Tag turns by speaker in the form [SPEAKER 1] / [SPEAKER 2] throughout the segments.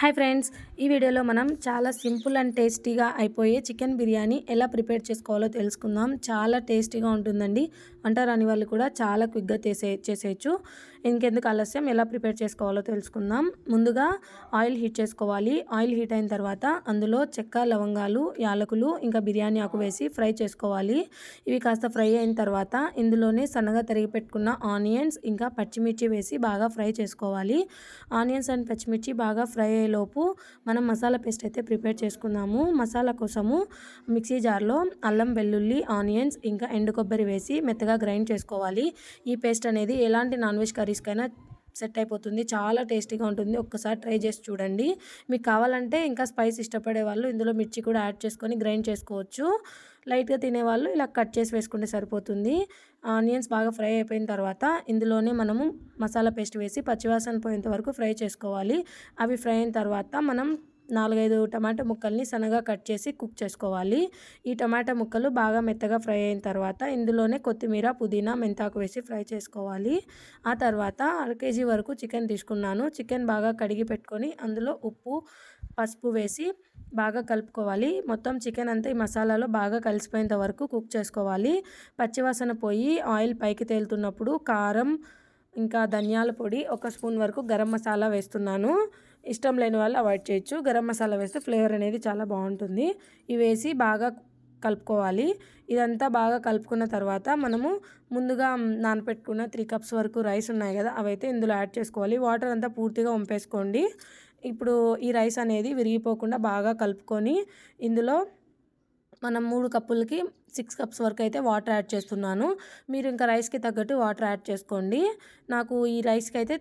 [SPEAKER 1] Hi friends ఈ వీడియోలో మనం చాలా సింపుల్ అండ్ టేస్టీగా అయిపోయే చికెన్ బిర్యానీ ఎలా ప్రిపేర్ చేసుకోవాలో తెలుసుకుందాం. చాలా టేస్టీగా ఉంటుందండి. వంట రాని వాళ్ళు కూడా చాలా క్విక్గా చేసే చేసేయచ్చు. ఇంకెందుకు ఆలస్యం ఎలా ప్రిపేర్ చేసుకోవాలో తెలుసుకుందాం. ముందుగా ఆయిల్ హీట్ చేసుకోవాలి. ఆయిల్ హీట్ అయిన తర్వాత అందులో చెక్క లవంగాలు యాలకులు ఇంకా బిర్యానీ ఆకు వేసి ఫ్రై చేసుకోవాలి. ఇవి కాస్త ఫ్రై అయిన తర్వాత ఇందులోనే సన్నగా తరిగి పెట్టుకున్న ఆనియన్స్ ఇంకా పచ్చిమిర్చి వేసి బాగా ఫ్రై చేసుకోవాలి. ఆనియన్స్ అండ్ పచ్చిమిర్చి బాగా ఫ్రై లోపు మనం మసాలా పేస్ట్ అయితే ప్రిపేర్ చేసుకుందాము. మసాలా కోసము మిక్సీ జార్లో అల్లం వెల్లుల్లి ఆనియన్స్ ఇంకా ఎండు కొబ్బరి వేసి మెత్తగా గ్రైండ్ చేసుకోవాలి. ఈ పేస్ట్ అనేది ఎలాంటి నాన్ వెజ్ కర్రీస్కైనా సెట్ అయిపోతుంది. చాలా టేస్టీగా ఉంటుంది. ఒక్కసారి ట్రై చేసి చూడండి. మీకు కావాలంటే ఇంకా స్పైస్ ఇష్టపడే వాళ్ళు ఇందులో మిర్చి కూడా యాడ్ చేసుకొని గ్రైండ్ చేసుకోవచ్చు. లైట్గా తినేవాళ్ళు ఇలా కట్ చేసి వేసుకుంటే సరిపోతుంది. ఆనియన్స్ బాగా ఫ్రై అయిపోయిన తర్వాత ఇందులోనే మనము మసాలా పేస్ట్ వేసి పచ్చివాసన పోయేంత వరకు ఫ్రై చేసుకోవాలి. అవి ఫ్రై అయిన తర్వాత మనం నాలుగైదు టమాటా ముక్కల్ని సన్నగా కట్ చేసి కుక్ చేసుకోవాలి. ఈ టమాటా ముక్కలు బాగా మెత్తగా ఫ్రై అయిన తర్వాత ఇందులోనే కొత్తిమీర పుదీనా మెంతాకు వేసి ఫ్రై చేసుకోవాలి. ఆ తర్వాత అర కేజీ వరకు చికెన్ తీసుకున్నాను. చికెన్ బాగా కడిగి పెట్టుకొని అందులో ఉప్పు పసుపు వేసి బాగా కలుపుకోవాలి. మొత్తం చికెన్ అంతా ఈ మసాలాలో బాగా కలిసిపోయేంత వరకు కుక్ చేసుకోవాలి. పచ్చివాసన పోయి ఆయిల్ పైకి తేలుతున్నప్పుడు కారం ఇంకా ధనియాల పొడి ఒక స్పూన్ వరకు గరం మసాలా వేస్తున్నాను. ఇష్టం లేని వాళ్ళు అవాయిడ్ చేయొచ్చు. గరం మసాలా వేస్తే ఫ్లేవర్ అనేది చాలా బాగుంటుంది. ఇవి వేసి బాగా కలుపుకోవాలి. ఇదంతా బాగా కలుపుకున్న తర్వాత మనము ముందుగా నానపెట్టుకున్న త్రీ కప్స్ వరకు రైస్ ఉన్నాయి కదా అవైతే ఇందులో యాడ్ చేసుకోవాలి. వాటర్ అంతా పూర్తిగా వంపేసుకోండి. ఇప్పుడు ఈ రైస్ అనేది విరిగిపోకుండా బాగా కలుపుకొని ఇందులో మనం మూడు కప్పులకి సిక్స్ కప్స్ వరకు అయితే వాటర్ యాడ్ చేస్తున్నాను. మీరు ఇంకా రైస్కి తగ్గట్టు వాటర్ యాడ్ చేసుకోండి. నాకు ఈ రైస్కి అయితే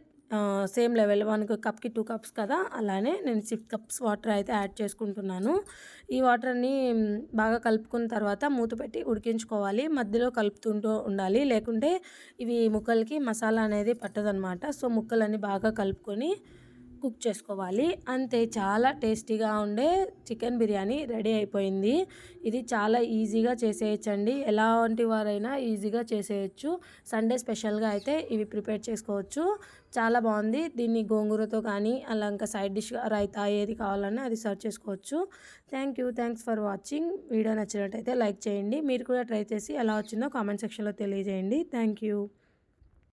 [SPEAKER 1] సేమ్ లెవెల్ వన్ కప్కి టూ కప్స్ కదా అలానే నేను సిక్స్ కప్స్ వాటర్ అయితే యాడ్ చేసుకుంటున్నాను. ఈ వాటర్ని బాగా కలుపుకున్న తర్వాత మూత పెట్టి ఉడికించుకోవాలి. మధ్యలో కలుపుతుంటూ ఉండాలి. లేకుంటే ఇవి ముక్కలకి మసాలా అనేది పట్టదనమాట సో ముక్కలన్నీ బాగా కలుపుకొని కుక్ చేసుకోవాలి. అంతే చాలా టేస్టీగా ఉండే చికెన్ బిర్యానీ రెడీ అయిపోయింది. ఇది చాలా ఈజీగా చేసేయచ్చండి. ఎలాంటి వారైనా ఈజీగా చేసేయచ్చు. సండే స్పెషల్గా అయితే ఇవి ప్రిపేర్ చేసుకోవచ్చు. చాలా బాగుంది. దీన్ని గోంగూరతో కానీ అలా ఇంకా సైడ్ డిష్ రైతా ఏది కావాలన్నా అది సర్వ్ చేసుకోవచ్చు. Thank you. Thanks for watching. Video నచ్చినట్టయితే లైక్ చేయండి. మీరు కూడా ట్రై చేసి ఎలా వచ్చిందో కామెంట్ సెక్షన్లో తెలియజేయండి. Thank you.